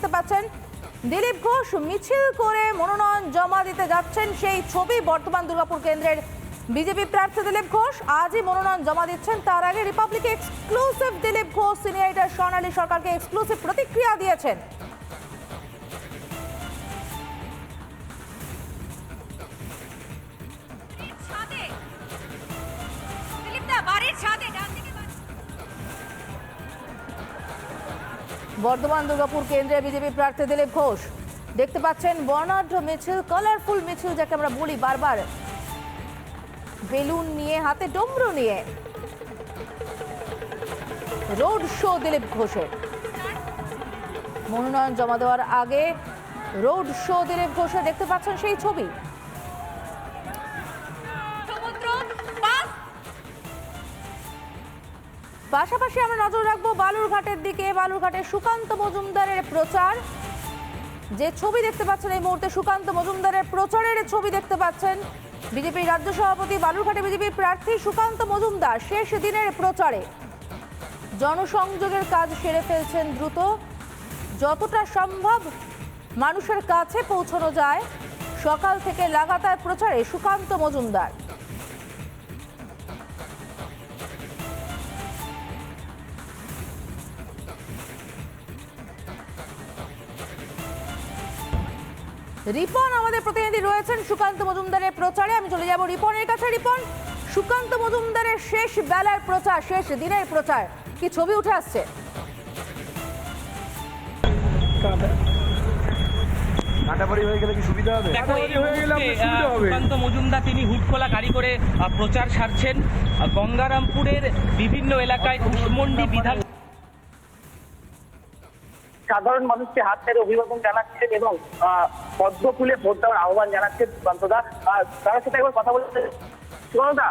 দেখতে পাচ্ছেন। দিলীপ ঘোষ মিছিল করে মনোনয়ন জমা দিতে যাচ্ছেন সেই ছবি বর্তমান দুর্গাপুর কেন্দ্রের বিজেপি প্রার্থী দিলীপ ঘোষ। আজই মনোনয়ন জমা দিচ্ছেন। তার আগে Republic exclusive Dilip Ghosh, senior Sonali সরকারকে এক্সক্লুসিভ প্রতিক্রিয়া দিয়েছেন। বর্ধমান দুর্গাপুর কেন্দ্রে বিজেপি প্রার্থী দিলীপ ঘোষ। দেখতে পাচ্ছেন বর্ণাঢ্য মিছিল কালারফুল মিছিল যাকে আমরা বলি বারবার। বেলুন নিয়ে, হাতে ডমরু নিয়ে। রোড শো দিলীপ ঘোষের। মনোনয়ন জমা দেওয়ার আগে রোড শো দিলীপ ঘোষের দেখতে পাচ্ছেন সেই ছবি। পাশাপাশি আমরা নজর রাখব বালুরঘাটের দিকে। বালুরঘাটের সুকান্ত মজুমদারের প্রচার। যে ছবি দেখতে পাচ্ছেন এই মুহূর্তে সুকান্ত মজুমদারের প্রচারের ছবি দেখতে পাচ্ছেন বিজেপির রাজ্য সভাপতি, বালুরঘাটে বিজেপির প্রার্থী সুকান্ত মজুমদার শেষ দিনের প্রচারে। জনসংযোগের কাজ সেরে ফেলছেন দ্রুত। যতটা সম্ভব মানুষের কাছে পৌঁছানো যায়। সকাল থেকে লাগাতার প্রচারে সুকান্ত মজুমদার। রিপন আমাদের প্রতিনিধি রয়েছেন সুকান্ত মজুমদারের প্রচারে। আমি চলে যাব রিপনের কাছে। রিপন সুকান্ত মজুমদারের শেষ বেলার প্রচার শেষ দিনের প্রচার কি ছবি উঠে আসছে? কাটাবাড়ি হয়ে গেলে কি সুবিধা হবে? দেখো এই হয়ে সুকান্ত মজুমদার তিনি হুটখোলা গাড়ি করে প্রচার সারছেন। গঙ্গারামপুরের বিভিন্ন এলাকায় কুশমন্ডি বিধান সাধারণ মানুষকে হাত ছেড়ে অভিবাদন জানাচ্ছেন এবং পদ্ম ফুলে ভোট দেওয়ার আহ্বান জানাচ্ছেন সুকান্তদা আর তার সাথে একবার কথা বলতে সুকান্তদা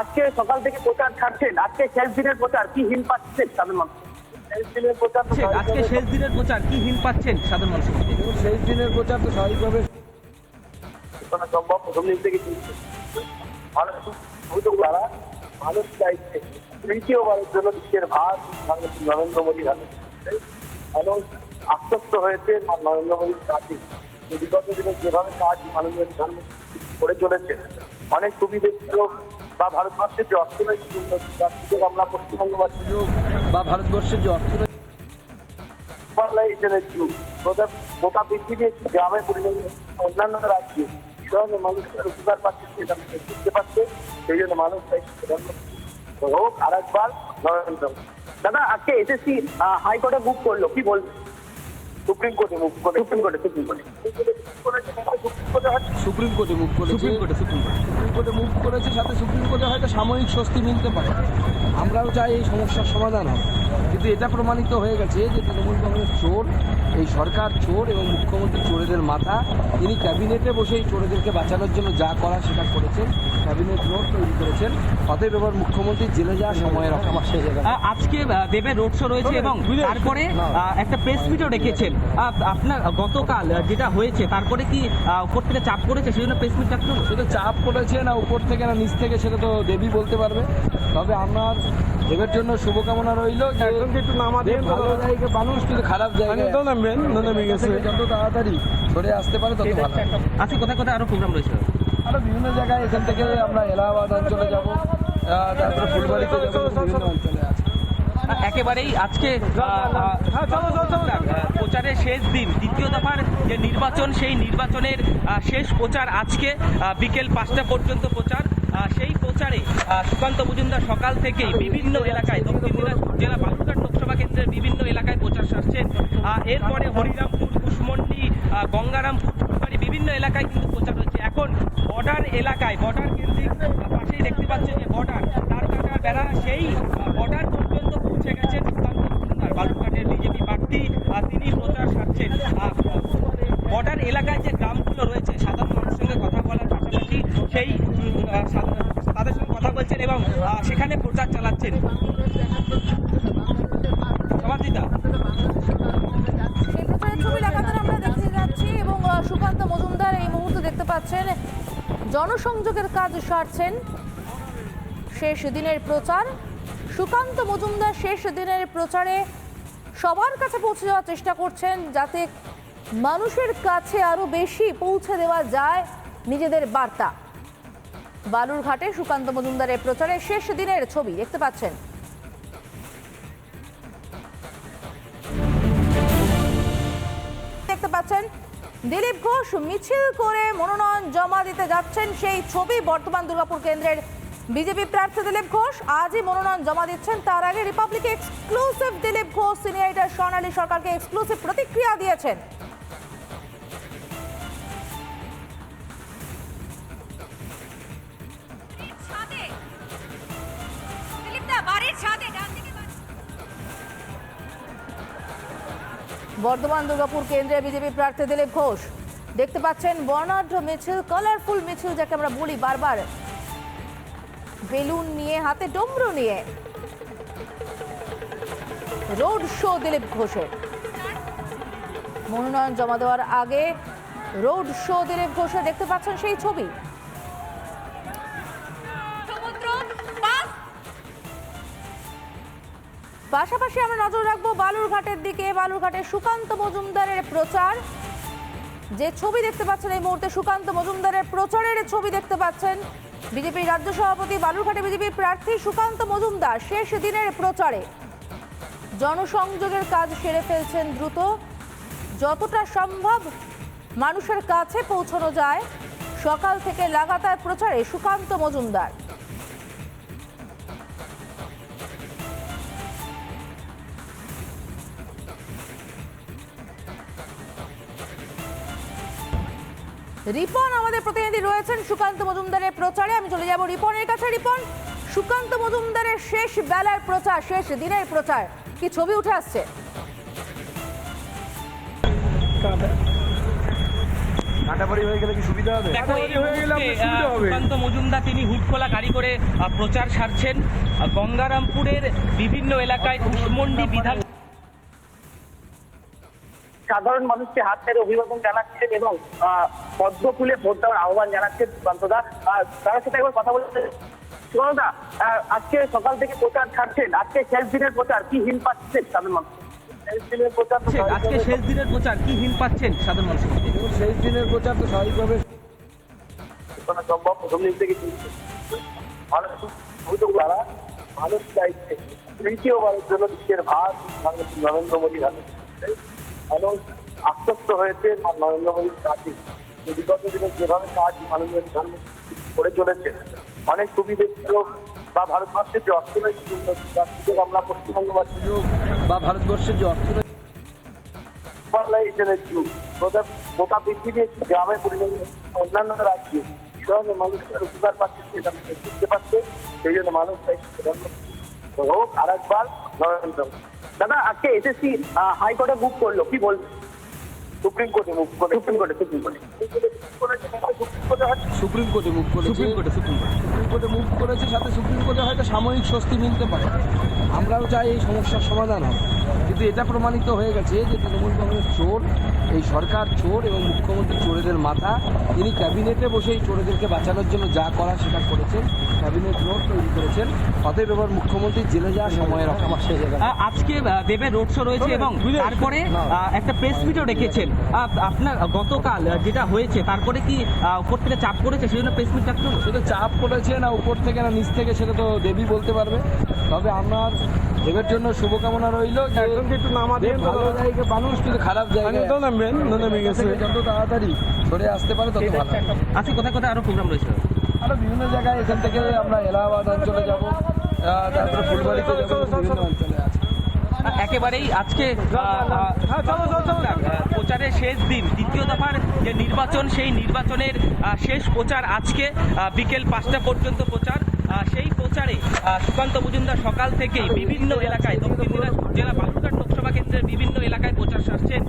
আজকে সকাল থেকে প্রচার ছাড়ছেন। আজকে শেষ দিনের প্রচার কি হিম পাচ্ছেন সাধারণ মানুষ? শেষ দিনের প্রচার আজকে শেষ দিনের প্রচার কি হিন পাচ্ছেন সাধারণ মানুষের মধ্যে? দেখুন, শেষ দিনের প্রচার তো স্বাভাবিকভাবে সম্ভব প্রথম দিন থেকে মানুষ মানুষ চাইছে তৃতীয়বারের জন্য বিশ্বের ভার নরেন্দ্র মোদী হাতে মানুষ আশ্বস্ত হয়েছে নরেন্দ্র মোদীর কাজে বিগত দিনে যেভাবে কাজ মাননীয় প্রধানমন্ত্রী করে চলেছে অনেক সুবিধে ছিল বা ভারতবর্ষের যে অর্থনৈতিক উন্নতি তার সুযোগ আমরা পশ্চিমবঙ্গবাসী বা ভারতবর্ষের যে অর্থনৈতিক গ্লোবালাইজেশনের যুগ গোটা পৃথিবীর গ্রামে পরিণত অন্যান্য রাজ্যে ধরনের মানুষের উপকার পাচ্ছে সেটা বুঝতে পারছে সেই জন্য মানুষ প্রধানমন্ত্রী হোক আর একবার। দাদা আজকে এসএসসি হাইকোর্টে বুক করল কি বলবে সুপ্রিম কোর্টে মুভ করে সুপ্রিম কোর্টে সুপ্রিম কোর্টে। সুপ্রিম কোর্টে মুভ করেছে। সুপ্রিম কোর্টে সুপ্রিম কোর্টে। সুপ্রিম কোর্টে মুভ করেছে সাথে সুপ্রিম কোর্টে হয়তো সাময়িক স্বস্তি মিলতে পারে। আমরাও চাই এই সমস্যার সমাধান হবে কিন্তু এটা প্রমাণিত হয়ে গেছে যে তৃণমূল কংগ্রেস চোর এই সরকার চোর এবং মুখ্যমন্ত্রী চোরেদের মাথা। তিনি ক্যাবিনেটে বসে এই চোরেদেরকে বাঁচানোর জন্য যা করা সেটা করেছেন ক্যাবিনেট রোড তৈরি করেছেন। অতএব এবার মুখ্যমন্ত্রী জেলে যাওয়ার সময়ের জায়গায় আজকে দেবের রোড শো রয়েছে এবং তারপরে একটা প্রেস মিটও রেখেছেন আপনার গতকাল যেটা হয়েছে তারপরে কি উপর থেকে চাপ করেছে সেই জন্য প্রেস মিট রাখতে হলো? সেটা চাপ পড়েছে না উপর থেকে না নিচ থেকে সেটা তো দেবী বলতে পারবে। তবে আমার দেবের জন্য শুভকামনা রইল একটু নামা দিয়ে ভালো জায়গায় মানুষ কিন্তু খারাপ জায়গায় তো নামবেন নেমে গেছে। যত তাড়াতাড়ি সরে আসতে পারে তত ভালো। আজকে কোথায় কোথায় আরও প্রোগ্রাম রয়েছে? আরও বিভিন্ন জায়গায় এখান থেকে আমরা এলাহাবাদ অঞ্চলে যাব। তারপরে ফুলবাড়িতে যাব। বিভিন্ন অঞ্চলে একেবারেই আজকে আহ, প্রচারের শেষ দিন দ্বিতীয় দফার যে নির্বাচন সেই নির্বাচনের শেষ প্রচার আজকে বিকেল পাঁচটা পর্যন্ত প্রচার। সেই প্রচারে সুকান্ত মজুমদার সকাল থেকেই বিভিন্ন এলাকায় দক্ষিণ দিনাজপুর জেলা বালুরঘাট লোকসভা কেন্দ্রের বিভিন্ন এলাকায় প্রচার সারছেন। এরপরে হরিরামপুর কুশমন্ডি গঙ্গারামপুর বিভিন্ন এলাকায় কিন্তু প্রচার হচ্ছে। এখন বর্ডার এলাকায় বর্ডার কেন্দ্রিক পাশেই দেখতে পাচ্ছেন যে বর্ডার তার কাটার বেড়া সেই বর্ডার পৌঁছে গেছেন বালুরঘাটের বিজেপি তিনি প্রচার সারছেন। বর্ডার এলাকায় যে গ্রামগুলো রয়েছে, সাধারণ মানুষের বলার পাশাপাশি সেই তাদের সঙ্গে কথা বলছেন এবং সেখানে প্রচার চালাচ্ছেন। সমাধিতা আমরা দেখতে যাচ্ছি এবং সুকান্ত মজুমদার এই মুহূর্তে দেখতে পাচ্ছেন, জনসংযোগের কাজ সারছেন। শেষ দিনের প্রচার। সুকান্ত মজুমদার শেষ দিনের প্রচারে সবার কাছে পৌঁছে যাওয়ার চেষ্টা করছেন যাতে মানুষের কাছে আরও বেশি পৌঁছে দেওয়া যায় নিজেদের বার্তা। বালুরঘাটে সুকান্ত মজুমদারের প্রচারে শেষ দিনের ছবি দেখতে পাচ্ছেন। দেখতে পাচ্ছেন, দিলীপ ঘোষ মিছিল করে মনোনয়ন জমা দিতে যাচ্ছেন সেই ছবি বর্তমান দুর্গাপুর কেন্দ্রের বিজেপি প্রার্থী দিলীপ ঘোষ আজই মনোনয়ন জমা দিচ্ছেন। তার আগে Republic exclusive Dilip Ghosh senior Swarnali সরকারকে এক্সক্লুসিভ প্রতিক্রিয়া দিয়েছেন। বর্ধমান দুর্গাপুর কেন্দ্রে বিজেপি প্রার্থী দিলীপ ঘোষ। দেখতে পাচ্ছেন বর্ণাঢ্য মিছিল কালারফুল মিছিল যাকে আমরা বলি বারবার। বেলুন নিয়ে, হাতে ডমরু নিয়ে। রোড শো দিলীপ ঘোষের। মনোনয়ন জমা দেওয়ার আগে রোড শো দিলীপ ঘোষের দেখতে পাচ্ছেন সেই ছবি। পাশাপাশি আমরা নজর রাখব বালুরঘাটের দিকে। বালুরঘাটের সুকান্ত মজুমদারের প্রচার। যে ছবি দেখতে পাচ্ছেন এই মুহূর্তে সুকান্ত মজুমদারের প্রচারের ছবি দেখতে পাচ্ছেন বিজেপির রাজ্য সভাপতি বালুরঘাটে বিজেপির প্রার্থী সুকান্ত মজুমদার শেষ দিনের প্রচারে। জনসংযোগের কাজ সেরে ফেলছেন দ্রুত। যতটা সম্ভব মানুষের কাছে পৌঁছানো যায়। সকাল থেকে লাগাতার প্রচারে সুকান্ত মজুমদার। রিপন আমাদের প্রতিনিধি রয়েছেন সুকান্ত মজুমদারের প্রচারে। আমি চলে যাব রিপনের কাছে। রিপন সুকান্ত মজুমদারের শেষ বেলার প্রচার শেষ দিনের প্রচার কি ছবি উঠে আসছে? কাটাবাড়ি হয়ে গেলে কি সুবিধা হবে? দেখো এই মুহূর্তে, আহ, সুকান্ত মজুমদার তিনি হুডখোলা গাড়ি করে প্রচার সারছেন। গঙ্গারামপুরের বিভিন্ন এলাকায় কুশমন্ডি বিধান সাধারণ মানুষকে হাত ধরে অভিবাদন জানাচ্ছেন এবং আহ, পদ্ম ফুলে ভোট দেওয়ার আহ্বান জানাচ্ছেন সুকান্তদা। তার সাথে একবার কথা বলতে সুকান্তদা আহ, আজকে সকাল থেকে প্রচার ছাড়ছেন। আজকে শেষ দিনের প্রচার কি হিম পাচ্ছেন সাধারণ মানুষ প্রচার আজকে শেষ দিনের প্রচার কি পাচ্ছেন সাধারণ শেষ দিনের প্রচার তো স্বাভাবিকভাবে সম্ভব প্রথম দিন থেকে। মানুষ মানুষ চাইছে। তৃতীয়বারের জন্য ভার নরেন্দ্র মোদী। মানুষ আশ্বস্ত হয়েছে নরেন্দ্র মোদীর কাজে বিগত দিনে যেভাবে কাজ মাননীয় প্রধানমন্ত্রী করে চলেছে অনেক সুবিধে বা ভারতবর্ষের যে অর্থনৈতিক উন্নতি তার সুযোগ আমরা পশ্চিমবঙ্গবাসী বা ভারতবর্ষের যে অর্থনৈতিক গোটা গোটা পৃথিবী গ্রামে হয়েছে। অন্যান্য রাজ্যে কি ধরনের মানুষের উপকার পাচ্ছে সেটা বুঝতে পারছে সেই জন্য মানুষ হোক আর একবার। দাদা আজকে এসএসসি হাইকোর্টে মুভ করল কি বলব সুপ্রিম কোর্টে মুভ করে সুপ্রিম কোর্টে সুপ্রিম কোর্টে সুপ্রিম কোর্টে মুভ করেছে। সুপ্রিম কোর্টে সুপ্রিম কোর্টে সুপ্রিম কোর্টে মুভ করেছে সাথে সুপ্রিম কোর্টে হয়তো সাময়িক স্বস্তি মিলতে পারে। আমরাও চাই এই সমস্যার সমাধান হবে কিন্তু এটা প্রমাণিত হয়ে গেছে যে তৃণমূল কংগ্রেস চোর এই সরকার চোর এবং মুখ্যমন্ত্রী চোরেদের মাথা। তিনি ক্যাবিনেটে বসে এই চোরেদেরকে বাঁচানোর জন্য যা করা সেটা করেছেন ক্যাবিনেট নোট তৈরি করেছেন। অতএব এবার মুখ্যমন্ত্রী জেলে যাওয়ার সময়ের জায়গায়। আজকে দেবের রোড শো রয়েছে এবং তারপরে একটা প্রেস মিটও রেখেছেন আপনার গতকাল যেটা হয়েছে তারপরে কি উপর থেকে চাপ করেছে সেই জন্য প্রেস মিট হলো সেটা চাপ করেছে না উপর থেকে না নিচ থেকে সেটা তো দেবী বলতে পারবে। তবে আমার দেবের জন্য শুভকামনা রইল যে একটু নামা ভালো জায়গায় মানুষ কিন্তু খারাপ জায়গায় নেমে গেছে। যত তাড়াতাড়ি সরে আসতে পারে তত ভালো আজকে কোথায় কোথায় আরও প্রোগ্রাম রয়েছে? আরও বিভিন্ন জায়গায় এখান থেকে আমরা এলাহাবাদ অঞ্চলে যাব তারপরে ফুলবাড়িতে যাব বিভিন্ন অঞ্চলে আছে। একেবারেই আজকে প্রচারের শেষ দিন দ্বিতীয় দফার যে নির্বাচন সেই নির্বাচনের শেষ প্রচার আজকে বিকেল পাঁচটা পর্যন্ত প্রচার। সেই প্রচারে সুকান্ত মজুমদার সকাল থেকেই বিভিন্ন এলাকায় দক্ষিণ দিনাজপুর জেলা বালুরঘাট লোকসভা কেন্দ্রের বিভিন্ন এলাকায় প্রচার সারছেন।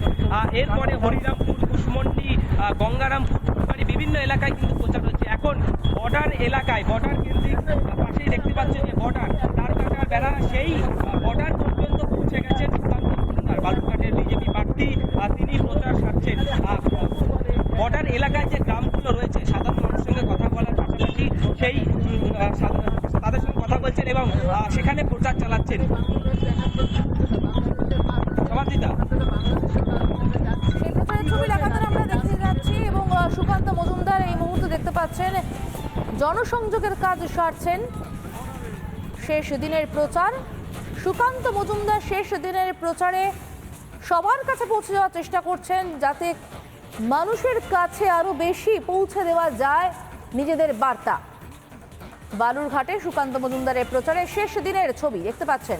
এরপরে হরিরামপুর কুশমন্ডি আহ, গঙ্গারামপুর ফুলবাড়ি বিভিন্ন এলাকায় কিন্তু প্রচার হচ্ছে। এখন বর্ডার এলাকায় বর্ডার কেন্দ্রিক পাশেই দেখতে পাচ্ছেন যে বর্ডার তার কাটার বেড়া সেই বর্ডার পর্যন্ত পৌঁছে গেছেন। বালুরঘাটের বিজেপি প্রার্থী তিনি প্রচার সারছেন। বর্ডার এলাকায় যে গ্রামগুলো রয়েছে সাধারণ মানুষের সঙ্গে কথা বলার পাশাপাশি সেই তাদের সঙ্গে কথা বলছেন এবং সেখানে প্রচার চালাচ্ছেন। দিদা জনসংযোগের কাজ সারছেন। শেষ দিনের প্রচার। সুকান্ত মজুমদার শেষ দিনের প্রচারে সবার কাছে পৌঁছে যাওয়ার চেষ্টা করছেন যাতে মানুষের কাছে আরও বেশি পৌঁছে দেওয়া যায় নিজেদের বার্তা। বালুরঘাটে সুকান্ত মজুমদারের প্রচারে শেষ দিনের ছবি দেখতে পাচ্ছেন।